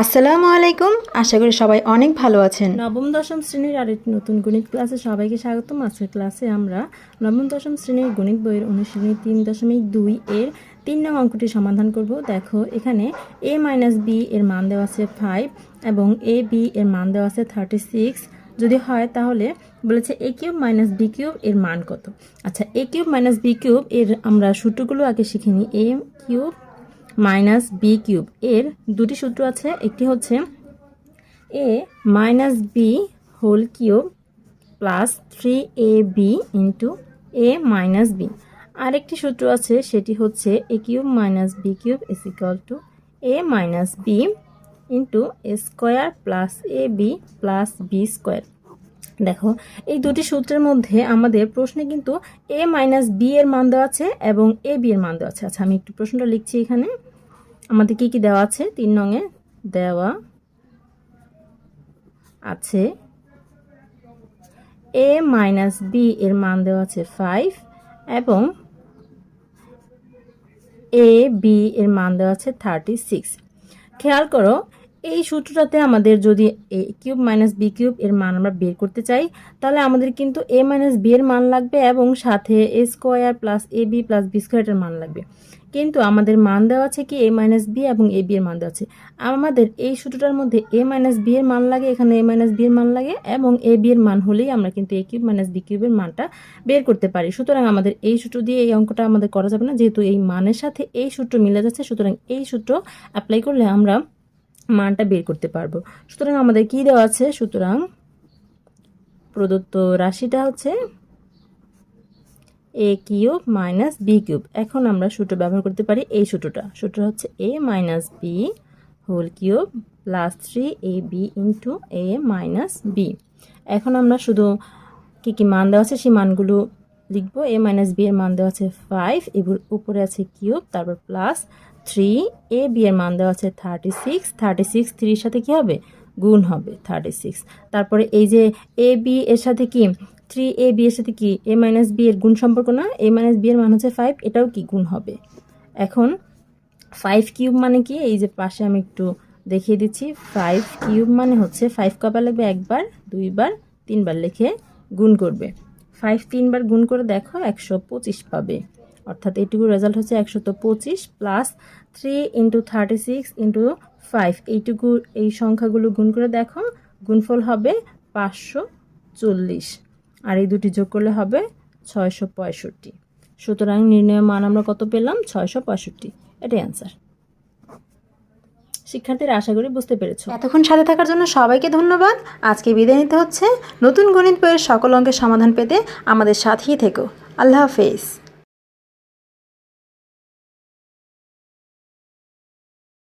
আসসালামু আলাইকুম। আশা করি সবাই অনেক ভালো আছেন। নবম, দশম শ্রেণির আরেকটি নতুন গণিত ক্লাসে সবাইকে স্বাগতম। আজকের ক্লাসে আমরা নবম, দশম শ্রেণির গণিত বইয়ের অনুশীলনী তিন দশমিক দুই এর তিন নং অঙ্কটি সমাধান করব। দেখো, এখানে এ মাইনাস বি এর মান দেওয়া আছে ফাইভ এবং এ বি এর মান দেওয়া আছে থার্টি সিক্স যদি হয় তাহলে বলেছে A cube minus B cube এর মান কত? আচ্ছা A cube minus B cube এর আমরা সূত্রগুলো আগে শিখে নিই। A cube minus B cube এর দুটি সূত্র আছে, একটি হচ্ছে A minus B whole cube plus three A B into A minus B আরেকটি সূত্র আছে, সেটি হচ্ছে A cube minus B cube is equal to A minus B into A square plus A B plus B square দেখো, এই দুটি সূত্রের মধ্যে আমাদের প্রশ্নে কিন্তু এ মাইনাস বি এর মান দেওয়া আছে এবং এ বি এর মান দেওয়া আছে। আচ্ছা আমি একটু প্রশ্নটা লিখছি এখানে। আমাদের কি কি দেওয়া আছে? তিন রঙে দেওয়া আছে এ মাইনাস বি এর মান দেওয়া আছে ফাইভ এবং এ বি এর মান দেওয়া আছে থার্টি সিক্স খেয়াল করো এই সূত্রটাতে আমাদের যদি A cube minus B cube এর মান আমরা বের করতে চাই, তাহলে আমাদের কিন্তু এ মাইনাস বি এর মান লাগবে এবং সাথে A square plus A B plus B স্কোয়ারের মান লাগবে। কিন্তু আমাদের মান দেওয়া আছে কি এ মাইনাস বি এবং এ বি এর মান দেওয়া আছে। আমাদের এই সূত্রটার মধ্যে এ মাইনাস বি এর মান লাগে, এখানে এ মাইনাস বি এর মান লাগে এবং এ বি এর মান হলেই আমরা কিন্তু এ কিউব মাইনাস বি কিউবের মানটা বের করতে পারি। সুতরাং আমাদের এই সূত্র দিয়ে এই অঙ্কটা আমাদের করা যাবে না, যেহেতু এই মানের সাথে এই সূত্র মিলে যাচ্ছে, সুতরাং এই সূত্র অ্যাপ্লাই করলে আমরা মানটা বের করতে পারব। সুতরাং আমাদের কি দেওয়া আছে? সুতরাং প্রদত্ত রাশিটা হচ্ছে A cube minus B cube. এখন আমরা সূত্র ব্যবহার করতে পারি এই সূত্রটা। সূত্র হচ্ছে A minus B whole cube plus three A B into A minus B এখন আমরা শুধু কি কী মান দেওয়া আছে সেই মানগুলো লিখব। এ মাইনাস বি এর মান দেওয়া আছে ফাইভ এবার উপরে আছে কিউব, তারপর প্লাস থ্রি এ বি এর মান দেওয়া আছে থার্টি সিক্স থার্টি সিক্স থ্রির সাথে কী হবে? গুণ হবে থার্টি সিক্স তারপরে এই যে এ বি এর সাথে কি? থ্রি এ বি এর সাথে কি? এ মাইনাস বি এর গুণ সম্পর্ক না? এ মাইনাস বি এর মান হচ্ছে ফাইভ এটাও কি গুণ হবে? এখন ফাইভ কিউব মানে কি? এই যে পাশে আমি একটু দেখিয়ে দিচ্ছি। ফাইভ কিউব মানে হচ্ছে ফাইভ কবার লাগবে একবার, দুইবার, তিনবার লিখে গুণ করবে। ফাইভ তিনবার গুণ করে দেখো একশো পঁচিশ পাবে। অর্থাৎ এইটুকু রেজাল্ট হচ্ছে একশো তো পঁচিশ plus three into thirty six into five এইটুকু, এই সংখ্যাগুলো গুণ করে দেখো, গুণফল হবে পাঁচশো চল্লিশ। আর এই দুটি যোগ করলে হবে ছয়শো পঁয়ষট্টি। সুতরাং নির্ণয় মান আমরা কত পেলাম? ছয়শো পঁয়ষট্টি। এটাই অ্যান্সার শিক্ষার্থীরা, আশা করি বুঝতে পেরেছ। এতক্ষণ সাথে থাকার জন্য সবাইকে ধন্যবাদ। আজকে বিদায় নিতে হচ্ছে। নতুন গণিত বইয়ের সকল অঙ্কের সমাধান পেতে আমাদের সাথেই থেকো। আল্লাহ হাফেজ।